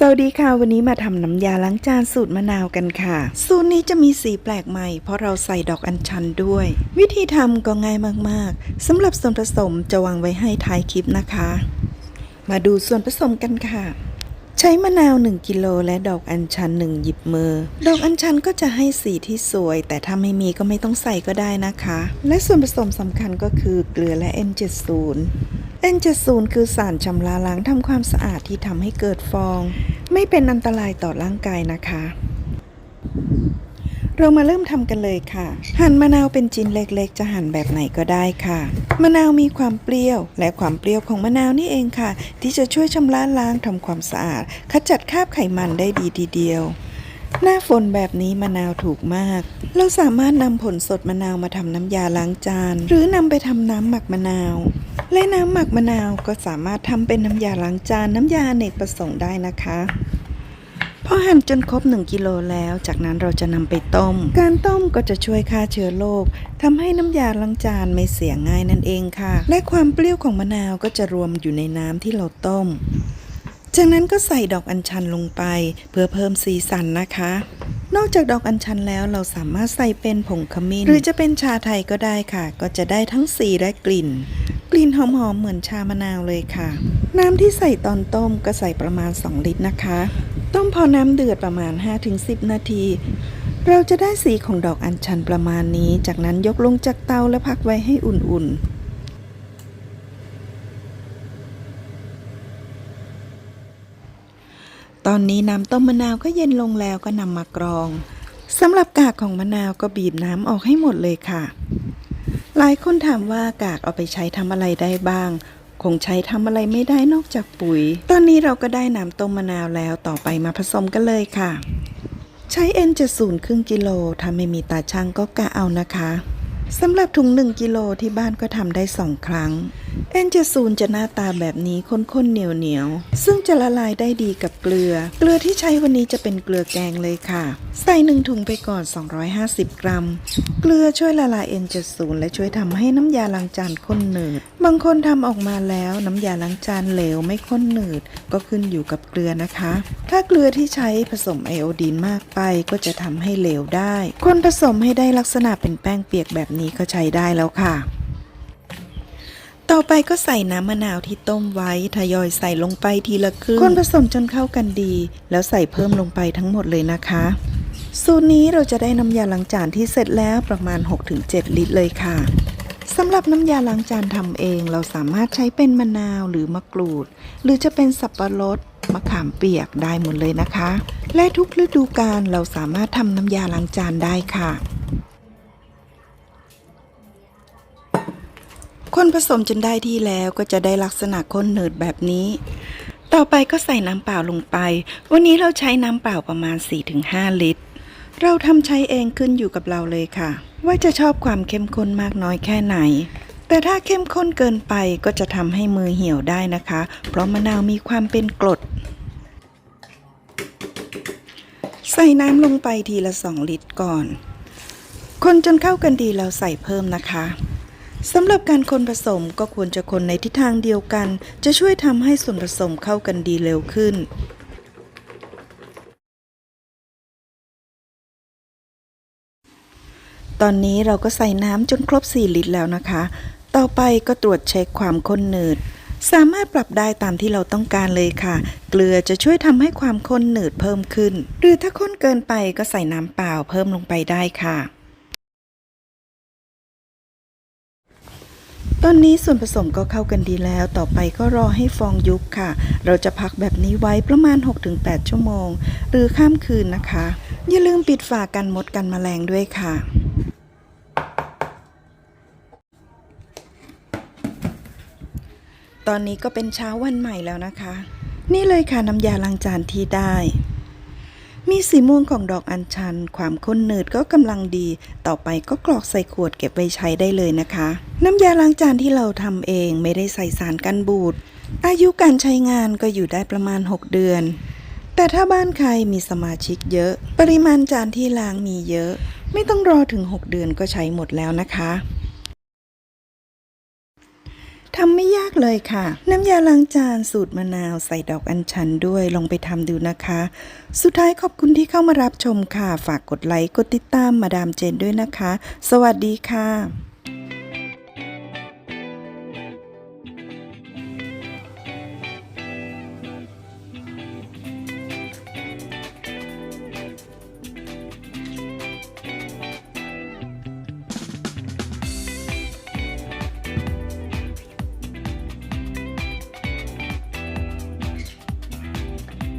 สวัสดีค่ะวันนี้มาทำน้ำยาล้างจานสูตรมะนาวกันค่ะ สูตรนี้จะมีสีแปลกใหม่ เพราะเราใส่ดอกอัญชันด้วย วิธีทำก็ง่ายมากๆสำหรับส่วนผสมจะวางไว้ให้ท้ายคลิปนะคะ มาดูส่วนผสมกันค่ะ ใช้มะนาว 1กิโลและดอกอัญชัน 1 หยิบมือ ดอกอัญชันก็จะให้สีที่สวย แต่ถ้าไม่มีก็ไม่ต้องใส่ก็ได้นะคะ และส่วนผสมสำคัญก็คือเกลือและ N70 N70 คือสารชำระล้างทำความสะอาดที่ทำให้เกิดฟอง ไม่เป็นอันตรายต่อร่างกายนะคะ เรามาเริ่มทำกันเลยค่ะ หั่นมะนาวเป็นชิ้นเล็กๆ จะหั่นแบบไหนก็ได้ค่ะ มะนาวมีความเปรี้ยว และความเปรี้ยวของมะนาวนี่เองค่ะ ที่จะช่วยชำระล้างทำความสะอาดขจัดคราบไขมันได้ดีทีเดียวหน้าฝนแบบนี้มะนาวถูกมาก เราสามารถนำผลสดมะนาวมาทำน้ำยาล้างจาน หรือนำไปทำน้ำหมักมะนาว และน้ำหมักมะนาวก็สามารถทำเป็นน้ำยาล้างจานน้ำยาอเนกประสงค์ได้นะคะพอหั่นจนครบ 1 กิโลแล้ว จากนั้นเราจะนำไปต้ม การต้มก็จะช่วยฆ่าเชื้อโรคทำให้น้ำยาล้างจานไม่เสียง่ายนั่นเองค่ะ และความเปรี้ยวของมะนาวก็จะรวมอยู่ในน้ำที่เราต้ม จากนั้นก็ใส่ดอกอัญชันลงไป เพื่อเพิ่มสีสันนะคะ นอกจากดอกอัญชันแล้วเราสามารถใส่เป็นผงขมิ้น หรือจะเป็นชาไทยก็ได้ค่ะ ก็จะได้ทั้งสีและกลิ่น กลิ่นหอมๆเหมือนชามะนาวเลยค่ะ น้ำที่ใส่ตอนต้มก็ใส่ประมาณ 2 ลิตรนะคะ ต้มพอน้ำเดือดประมาณ 5-10 นาที เราจะได้สีของดอกอัญชันประมาณนี้ จากนั้นยกลงจากเตาและพักไว้ให้อุ่นๆตอนนี้น้ำต้มมะนาวก็เย็นลงแล้วก็นำมากรองสำหรับกากของมะนาวก็บีบน้ำออกให้หมดเลยค่ะ หลายคนถามว่ากากเอาไปใช้ทำอะไรได้บ้าง คงใช้ทำอะไรไม่ได้นอกจากปุ๋ย ตอนนี้เราก็ได้น้ำต้มมะนาวแล้วต่อไปมาผสมกันเลยค่ะ ใช้ N70 ครึ่งกิโลถ้าไม่มีตาช่างก็กะเอานะคะสำหรับถุง1กิโลที่บ้านก็ทำได้ 2 ครั้ง N70 จซูนจะหน้าตาแบบนี้ข้นๆเหนียวๆ ซึ่งจะละลายได้ดีกับเกลือ เกลือที่ใช้วันนี้จะเป็นเกลือแกงเลยค่ะ ใส่หนึ่งถุงไปก่อน 250 กรัม เกลือช่วยละลาย N70 และช่วยทำให้น้ำยาล้างจานข้นหนืด บางคนทำออกมาแล้วน้ำยาล้างจานเหลวไม่ข้นหนืด ก็ขึ้นอยู่กับเกลือนะคะ ถ้าเกลือที่ใช้ผสมไอโอดีนมากไปก็จะทำให้เหลวได้ คนผสมให้ได้ลักษณะเป็นแป้งเปียกแบบนี้ก็ใช้ได้แล้วค่ะ ต่อไปก็ใส่น้ำมะนาวที่ต้มไว้ทยอยใส่ลงไปทีละครึ่งคนผสมจนเข้ากันดี แล้วใส่เพิ่มลงไปทั้งหมดเลยนะคะ สูตรนี้เราจะได้น้ำยาล้างจานที่เสร็จแล้วประมาณ 6-7 ลิตรเลยค่ะสำหรับน้ำยาล้างจานทำเองเราสามารถใช้เป็นมะนาวหรือมะกรูด หรือจะเป็นสับปะรดมะขามเปียกได้หมดเลยนะคะ และทุกฤดูกาลเราสามารถทำน้ำยาล้างจานได้ค่ะ คนผสมจนได้ที่แล้วก็จะได้ลักษณะข้นหนืดแบบนี้ ต่อไปก็ใส่น้ำเปล่าลงไป วันนี้เราใช้น้ำเปล่าประมาณ 4-5 ลิตร เราทำใช้เองขึ้นอยู่กับเราเลยค่ะ ว่าจะชอบความเข้มข้นมากน้อยแค่ไหน แต่ถ้าเข้มข้นเกินไปก็จะทำให้มือเหี่ยวได้นะคะ เพราะมะนาวมีความเป็นกรด ใส่น้ำลงไปทีละ 2 ลิตรก่อน คนจนเข้ากันดีแล้วใส่เพิ่มนะคะ สำหรับการคนผสมก็ควรจะคนในทิศทางเดียวกัน จะช่วยทำให้ส่วนผสมเข้ากันดีเร็วขึ้น ตอนนี้เราก็ใส่น้ำจนครบ 4 ลิตรแล้วนะคะ ต่อไปก็ตรวจเช็คความข้นหนืด สามารถปรับได้ตามที่เราต้องการเลยค่ะ เกลือจะช่วยทำให้ความข้นหนืดเพิ่มขึ้น หรือถ้าข้นเกินไปก็ใส่น้ำเปล่าเพิ่มลงไปได้ค่ะ ตอนนี้ส่วนผสมก็เข้ากันดีแล้ว ต่อไปก็รอให้ฟองยุบค่ะ เราจะพักแบบนี้ไว้ประมาณ 6-8 ชั่วโมง หรือข้ามคืนนะคะ อย่าลืมปิดฝากันมดกันแมลงด้วยค่ะตอนนี้ก็เป็นเช้าวันใหม่แล้วนะคะ นี่เลยค่ะน้ำยาล้างจานที่ได้ มีสีม่วงของดอกอัญชัน ความข้นหนืดก็กำลังดี ต่อไปก็กรอกใส่ขวดเก็บไว้ใช้ได้เลยนะคะ น้ำยาล้างจานที่เราทำเองไม่ได้ใส่สารกันบูด อายุการใช้งานก็อยู่ได้ประมาณ 6 เดือน แต่ถ้าบ้านใครมีสมาชิกเยอะ ปริมาณจานที่ล้างมีเยอะ ไม่ต้องรอถึง 6 เดือนก็ใช้หมดแล้วนะคะ ทำไม่ยากเลยค่ะ น้ำยาล้างจานสูตรมะนาวใส่ดอกอัญชันด้วยลองไปทำดูนะคะ สุดท้ายขอบคุณที่เข้ามารับชมค่ะ ฝากกดไลค์กดติดตามมาดามเจนด้วยนะคะ สวัสดีค่ะ